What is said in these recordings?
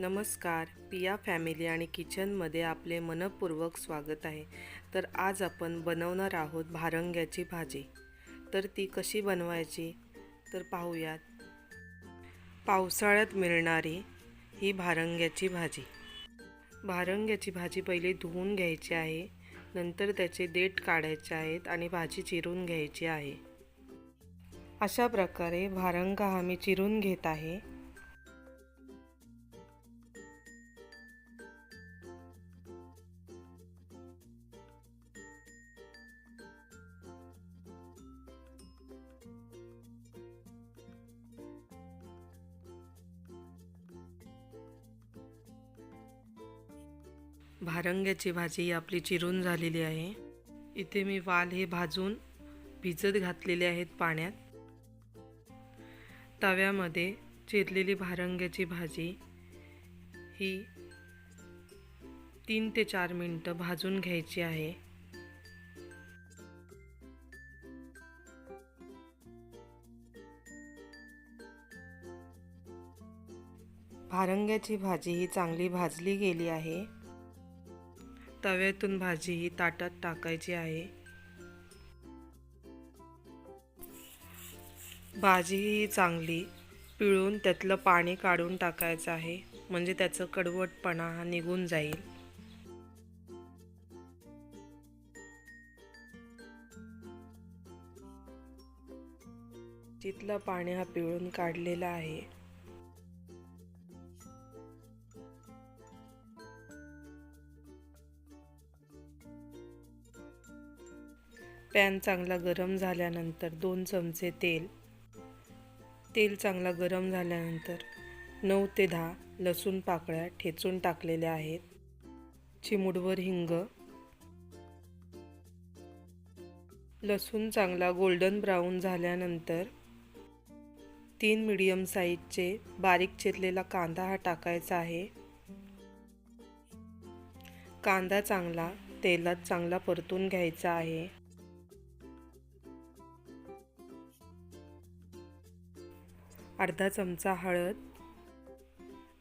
नमस्कार पिया फॅमिली आणि किचनमध्ये आपले मनपूर्वक स्वागत आहे. तर आज आपण बनवणार आहोत भारंग्याची भाजी. तर ती कशी बनवायची? तर पाहूयात. पावसाळ्यात मिळणारी ही भारंग्याची भाजी. भारंग्याची भाजी पहिले धुवून घ्यायची आहे नंतर त्याचे देठ काढायचे आहेत आणि भाजी चिरून घ्यायची आहे. अशा प्रकारे भारंगा हा मी चिरून घेत आहे. भारंग्याची भाजी ही आपली चिरून झालेली आहे. इथे मी वाल हे भाजून भिजत घातलेले आहेत पाण्यात. तव्यामध्ये चिरलेली भारंग्याची भाजी ही तीन ते चार मिनटं भाजून घ्यायची आहे. भारंग्याची भाजी ही चांगली भाजली गेली आहे. तव्यातून भाजी ही ताटात टाकायची आहे. भाजी ही चांगली पिळून त्यातलं पाणी काढून टाकायचं आहे म्हणजे त्याचं कडवटपणा हा निघून जाईल. तिथलं पाणी हा पिळून काढलेला आहे पॅन चांगला गरम झाल्यानंतर दोन चमचे तेल. तेल चांगला गरम झाल्यानंतर नऊ ते दहा लसूण पाकळ्या ठेचून टाकलेल्या आहेत. चिमुडवर हिंग. लसूण चांगला गोल्डन ब्राऊन झाल्यानंतर तीन मिडियम साईजचे बारीक चिरलेला कांदा हा टाकायचा आहे. कांदा चांगला तेलात चांगला परतून घ्यायचा आहे. अर्धा चमचा हळद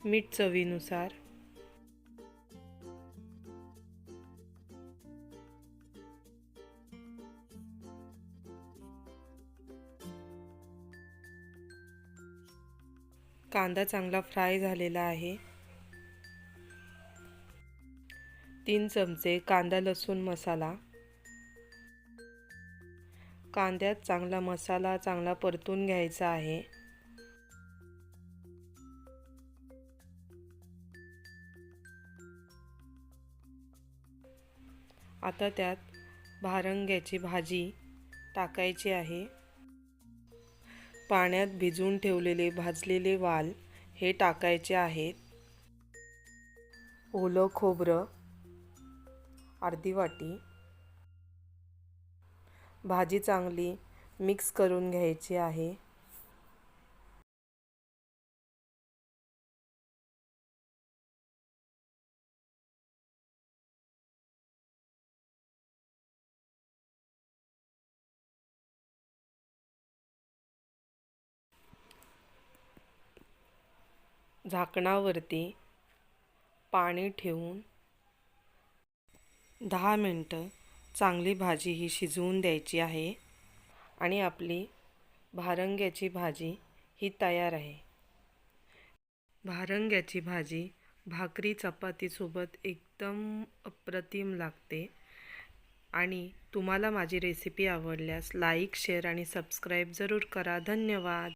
मीठ चवीनुसार. कांदा चांगला फ्राय झालेला आहे. तीन चमचे कांदा लसूण मसाला. कांद्यात चांगला मसाला चांगला परतून घ्यायचा आहे. आता त्यात भारंग्याची भाजी टाकायची आहे. पाण्यात भिजवून ठेवलेले भाजलेले वाल हे टाकायचे आहेत. ओलं खोबरं अर्धी वाटी. भाजी चांगली मिक्स करून घ्यायची आहे. झाकणावरती पाणी ठेवून दहा मिनटं चांगली भाजी ही शिजवून द्यायची आहे आणि आपली भारंग्याची भाजी ही तयार आहे. भारंग्याची भाजी भाकरी चपातीसोबत एकदम अप्रतिम लागते आणि तुम्हाला माझी रेसिपी आवडल्यास लाईक शेअर आणि सबस्क्राईब जरूर करा. धन्यवाद.